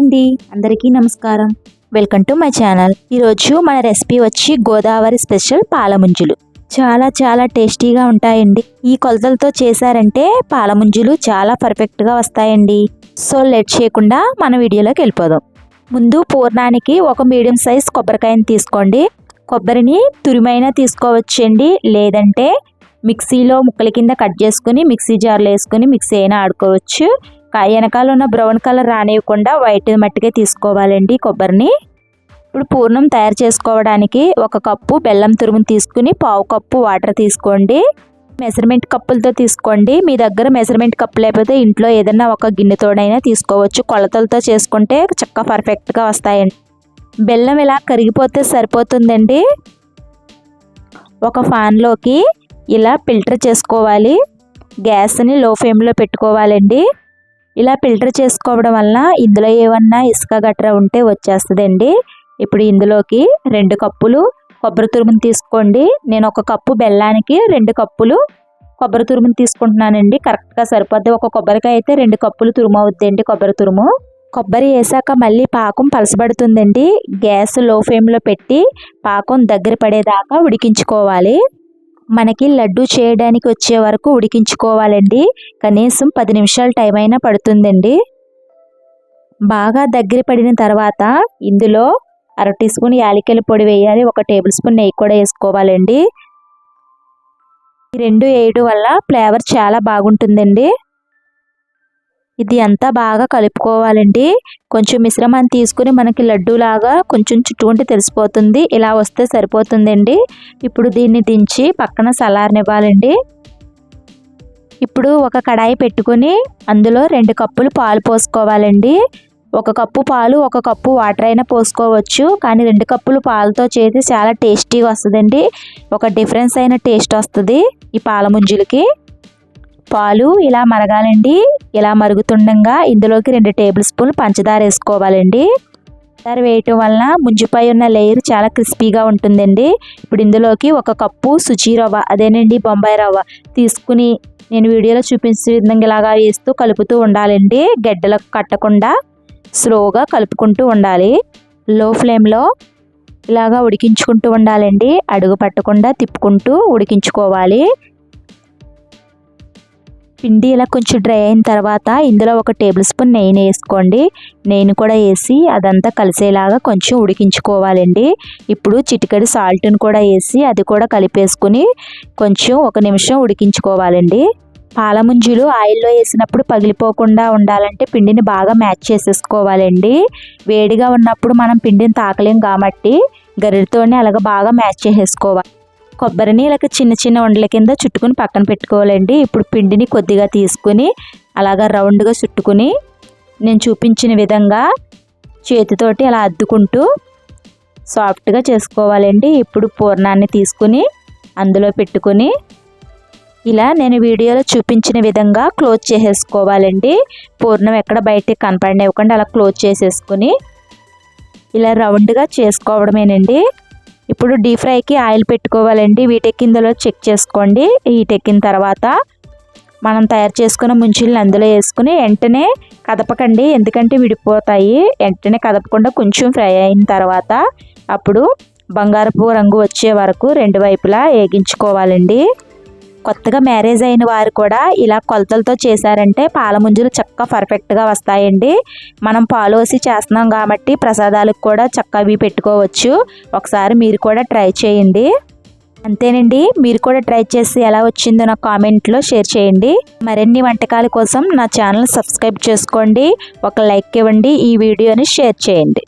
అండి. అందరికీ నమస్కారం. Welcome to my channel. ఈరోజు మన రెసిపీ వచ్చి గోదావరి స్పెషల్ పాలముంజులు. చాలా చాలా టేస్టీగా ఉంటాయండి. ఈ కొలతలతో చేశారంటే పాలముంజులు చాలా పర్ఫెక్ట్గా వస్తాయండి. సో లేట్ చేయకుండా మన వీడియోలోకి వెళ్ళిపోదాం. ముందు పూర్ణానికి ఒక మీడియం సైజ్ కొబ్బరికాయని తీసుకోండి. కొబ్బరిని తురిమైనా తీసుకోవచ్చండి. లేదంటే మిక్సీలో ముక్కల కింద కట్ చేసుకుని మిక్సీ జార్లో వేసుకుని మిక్సీ అయినా ఆడుకోవచ్చు. వెనకాల ఉన్న బ్రౌన్ కలర్ రానివ్వకుండా వైట్ మట్టిగా తీసుకోవాలండి కొబ్బరిని. ఇప్పుడు పూర్ణం తయారు చేసుకోవడానికి ఒక కప్పు బెల్లం తురుముని తీసుకుని పావు కప్పు వాటర్ తీసుకోండి. మెజర్మెంట్ కప్పులతో తీసుకోండి. మీ దగ్గర మెజర్మెంట్ కప్పు లేకపోతే ఇంట్లో ఏదైనా ఒక గిన్నెతోడైనా తీసుకోవచ్చు. కొలతలతో చేసుకుంటే చక్క పర్ఫెక్ట్గా వస్తాయండి. బెల్లం ఇలా కరిగిపోతే సరిపోతుందండి. ఒక ఫ్యాన్లోకి ఇలా ఫిల్టర్ చేసుకోవాలి. గ్యాస్ని లో ఫ్లేమ్లో పెట్టుకోవాలండి. ఇలా ఫిల్టర్ చేసుకోవడం వల్ల ఇందులో ఏమన్నా ఇసుక గట్రా ఉంటే వచ్చేస్తుందండి. ఇప్పుడు ఇందులోకి రెండు కప్పులు కొబ్బరి తురుముని తీసుకోండి. నేను ఒక కప్పు బెల్లానికి రెండు కప్పులు కొబ్బరి తురుముని తీసుకుంటున్నానండి. కరెక్ట్గా సరిపోద్ది. ఒక కొబ్బరికాయ అయితే రెండు కప్పులు తురుము అవుద్దండి కొబ్బరి తురుము. కొబ్బరి వేసాక మళ్ళీ పాకం పలసబడుతుందండి. గ్యాస్లో ఫ్లేమ్లో పెట్టి పాకం దగ్గర పడేదాకా ఉడికించుకోవాలి. మనకి లడ్డు చేయడానికి వచ్చే వరకు ఉడికించుకోవాలండి. కనీసం పది నిమిషాలు టైం అయినా పడుతుందండి. బాగా దగ్గర పడిన తర్వాత ఇందులో అర టీ స్పూన్ యాలకల పొడి వేయాలి. ఒక టేబుల్ స్పూన్ నెయ్యి కూడా వేసుకోవాలండి. ఈ రెండు వేయడం వల్ల ఫ్లేవర్ చాలా బాగుంటుందండి. ఇది అంతా బాగా కలుపుకోవాలండి. కొంచెం మిశ్రమాన్ని తీసుకుని మనకి లడ్డూలాగా కొంచెం చుట్టుకుంటే తెలిసిపోతుంది. ఇలా వస్తే సరిపోతుందండి. ఇప్పుడు దీన్ని దించి పక్కన సలారనివ్వాలండి. ఇప్పుడు ఒక కడాయి పెట్టుకొని అందులో రెండు కప్పులు పాలు పోసుకోవాలండి. ఒక కప్పు పాలు ఒక కప్పు వాటర్ అయినా పోసుకోవచ్చు. కానీ రెండు కప్పులు పాలతో చేసి చాలా టేస్టీగా వస్తుందండి. ఒక డిఫరెన్స్ అయిన టేస్ట్ వస్తుంది ఈ పాల ముంజులకి పాలు ఇలా మరగాలండి. ఇలా మరుగుతుండగా ఇందులోకి రెండు టేబుల్ స్పూన్లు పంచదార వేసుకోవాలండి. పంచదార వేయటం వలన ముంజుపై ఉన్న లేయర్ చాలా క్రిస్పీగా ఉంటుందండి. ఇప్పుడు ఇందులోకి ఒక కప్పు సుచి రవ్వ అదేనండి బొంబాయి రవ్వ తీసుకుని నేను వీడియోలో చూపించే విధంగా ఇలాగా వేస్తూ కలుపుతూ ఉండాలండి. గడ్డలకు కట్టకుండా స్లోగా కలుపుకుంటూ ఉండాలి. లో ఫ్లేమ్లో ఇలాగా ఉడికించుకుంటూ ఉండాలండి. అడుగు పట్టకుండా తిప్పుకుంటూ ఉడికించుకోవాలి. పిండి ఇలా కొంచెం డ్రై అయిన తర్వాత ఇందులో ఒక టేబుల్ స్పూన్ నెయ్యిని వేసుకోండి. నెయ్యిని కూడా వేసి అదంతా కలిసేలాగా కొంచెం ఉడికించుకోవాలండి. ఇప్పుడు చిటికెడు సాల్ట్ని కూడా వేసి అది కూడా కలిపేసుకుని కొంచెం ఒక నిమిషం ఉడికించుకోవాలండి. పాలముంజులు ఆయిల్లో వేసినప్పుడు పగిలిపోకుండా ఉండాలంటే పిండిని బాగా మ్యాచ్ చేసేసుకోవాలండి. వేడిగా ఉన్నప్పుడు మనం పిండిని తాకలేం కాబట్టి గరిటతోనే అలాగ బాగా మ్యాచ్ చేసేసుకోవాలి. కొబ్బరిని ఇలాగ చిన్న చిన్న ఉండల కింద చుట్టుకుని పక్కన పెట్టుకోవాలండి. ఇప్పుడు పిండిని కొద్దిగా తీసుకుని అలాగా రౌండ్గా చుట్టుకుని నేను చూపించిన విధంగా చేతితోటి అలా అద్దుకుంటూ సాఫ్ట్గా చేసుకోవాలండి. ఇప్పుడు పూర్ణాన్ని తీసుకుని అందులో పెట్టుకుని ఇలా నేను వీడియోలో చూపించిన విధంగా క్లోజ్ చేసేసుకోవాలండి. పూర్ణం ఎక్కడ బయటికి కనపడనివ్వకుండా అలా క్లోజ్ చేసేసుకుని ఇలా రౌండ్గా చేసుకోవడమేనండి. ఇప్పుడు డీప్ ఫ్రైకి ఆయిల్ పెట్టుకోవాలండి. వీటెక్కిందలో చెక్ చేసుకోండి. వీటెక్కిన తర్వాత మనం తయారు చేసుకున్న ముంచుల్ని అందులో వేసుకుని వెంటనే కదపకండి. ఎందుకంటే విడిపోతాయి. వెంటనే కదపకుండా కొంచెం ఫ్రై అయిన తర్వాత అప్పుడు బంగారపు రంగు వచ్చే వరకు రెండు వైపులా వేగించుకోవాలండి. కొత్తగా మ్యారేజ్ అయిన వారు కూడా ఇలా కొలతలతో చేశారంటే పాల ముంజులు చక్కగా పర్ఫెక్ట్గా వస్తాయండి. మనం పాలోసి చేస్తున్నాం కాబట్టి ప్రసాదాలకు కూడా చక్క అవి పెట్టుకోవచ్చు. ఒకసారి మీరు కూడా ట్రై చేయండి. అంతేనండి. మీరు కూడా ట్రై చేసి ఎలా వచ్చిందో నా కామెంట్లో షేర్ చేయండి. మరిన్ని వంటకాల కోసం నా ఛానల్ సబ్స్క్రైబ్ చేసుకోండి. ఒక లైక్ ఇవ్వండి. ఈ వీడియోని షేర్ చేయండి.